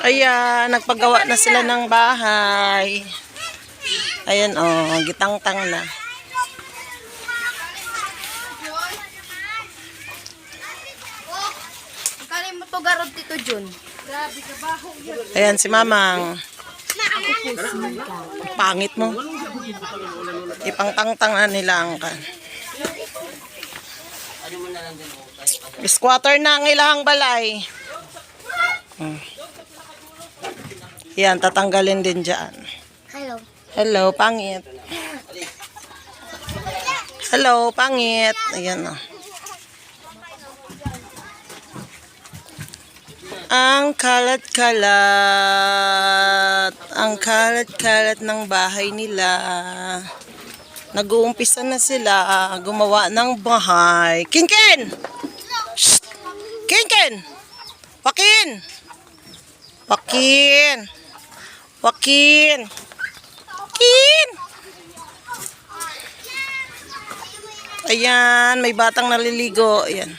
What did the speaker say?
Ayan, nagpagawa na sila ng bahay. Ayan, oh, gitang-tang na. Kali mo to dito, Jun. Ayan, si Mamang. Pangit mo. Ipangtang-tang na nila ang kan. Squatter na ang ilang balay. Hmm. Yan, tatanggalin din dyan. Hello. Hello, pangit. Hello, pangit. Ayan o. Ang kalat-kalat. Ang kalat-kalat ng bahay nila. Nag-uumpisa na sila gumawa ng bahay. Kinkin! Shh! Kinkin! Pakin! Pakin! Pakin! Kin! Ayan, may batang naliligo. Ayan.